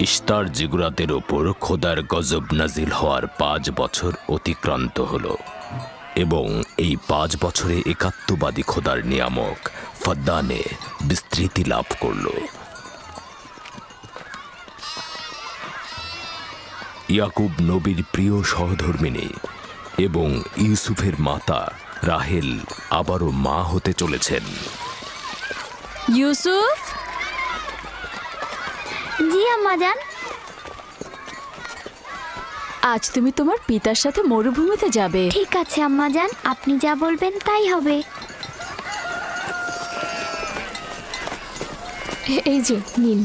ইস্তার জিগুরাতের ওপর খোদার গজব নাজিল হওয়ার পাঁচ বছর অতিক্রান্ত হল এবং এই পাঁচ বছরে একাত্মবাদী খোদার নিয়ামক ফদ্দানে বিস্তৃতি লাভ করল। ইয়াকুব নবীর প্রিয় সহধর্মিনী এবং ইউসুফের মাতা রাহেল আবারও মা হতে চলেছেন। ইউসুফ? জি আম্মাজান আজ তুমি তোমার পিতার সাথে মরুভূমিতে যাবে। ঠিক আছে আম্মা যান। আপনি যা বলবেন তাই হবে। এই যে নিন।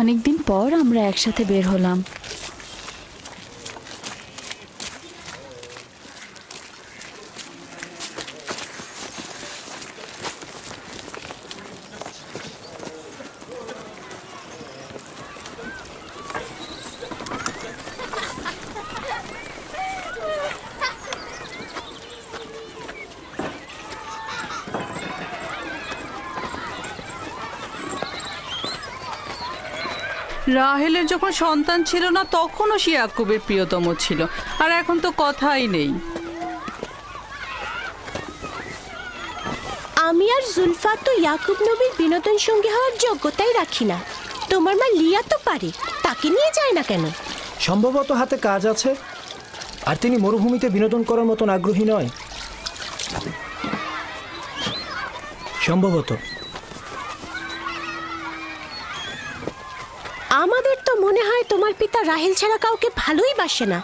অনেকদিন পর আমরা একসাথে বের হলাম। রাহেলের যখন সন্তান ছিল না তখনও সে ইয়াকুবের প্রিয়তম ছিল। আর এখন তো কথাই নেই। আমি আর জুলফা তো ইয়াকুব নবীর বিনোদন সঙ্গী হওয়ার যোগ্যতাই রাখি না। তোমার মা লিয়া তো পারে তাকে নিয়ে যায় না কেন? সম্ভবত হাতে কাজ আছে। আর তিনি মরুভূমিতে বিনোদন করার মতন আগ্রহী নয়। সম্ভবত। আমাদের তো মনে হয় তোমার পিতা রাহেল ছাড়া কাউকে ভালোই বাসে না।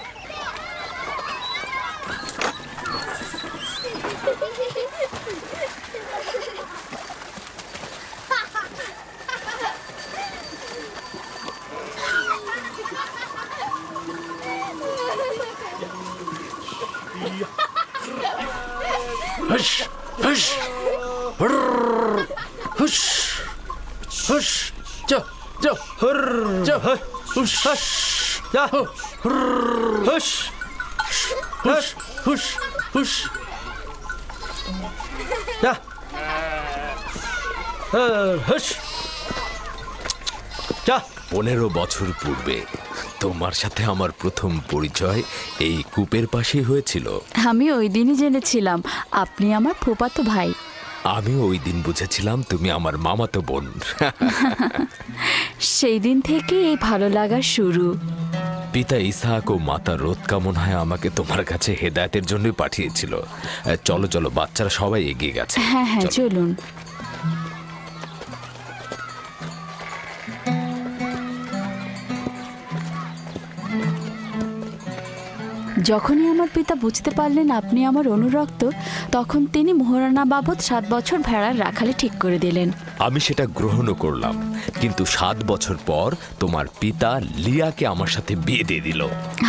হুস হুস হুরর, হুস হুস পনেরো বছর পূর্বে তোমার সাথে আমার প্রথম পরিচয় এই কূপের পাশেই হয়েছিল। আমি ওই দিনই জেনেছিলাম। আপনি আমার ফুপাতো ভাই। আমি ওই দিন বুঝেছিলাম তুমি আমার মামাতো বোন। সেই দিন থেকে এই ভালো লাগা শুরু। পিতা ইসাহাক ও মাতা রোদ কামন হয় আমাকে তোমার কাছে হেদায়তের জন্যই পাঠিয়েছিল। চলো চলো বাচ্চারা সবাই এগিয়ে গেছে। হ্যাঁ হ্যাঁ চলুন। যখনই আমার পিতা বুঝতে পারলেন আপনি আমার অনুরক্ত তখন তিনি মোহরানা বাবদ সাত বছর ভেড়ার রাখালে ঠিক করে দিলেন। আমি সেটা গ্রহণও করলাম কিন্তু সাত বছর পর তোমার পিতা লিয়াকে আমার সাথে বিয়ে দিয়ে দিল।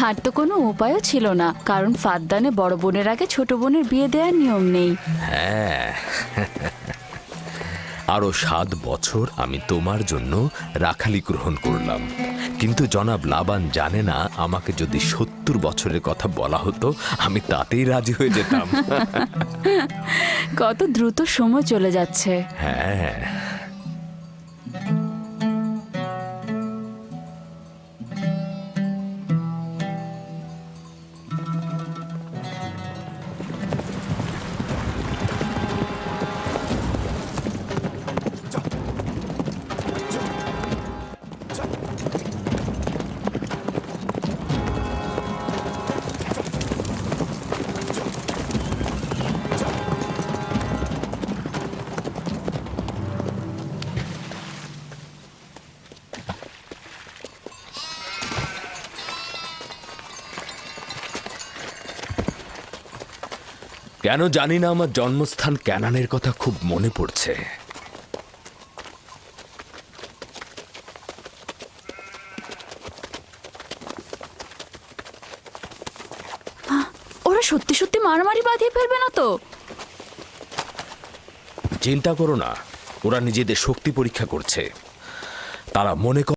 আর তো কোনো উপায়ও ছিল না কারণ ফাদ্দানে বড় বোনের আগে ছোট বোনের বিয়ে দেওয়ার নিয়ম নেই। হ্যাঁ। আরও সাত বছর আমি তোমার জন্য রাখালি গ্রহণ করলাম। কিন্তু জনাব লাবান জানে না আমাকে যদি সত্তর বছরের কথা বলা হতো আমি তাতেই রাজি হয়ে যেতাম। কত দ্রুত সময় চলে যাচ্ছে। হ্যাঁ। কেন জানি না আমার জন্মস্থান ক্যানানের কথা খুব মনে পড়ছে। ওরা সত্যি সত্যি মারামারি বাঁধিয়ে ফেলবে না তো? চিন্তা করো না ওরা নিজেদের শক্তি পরীক্ষা করছে। তারা মনে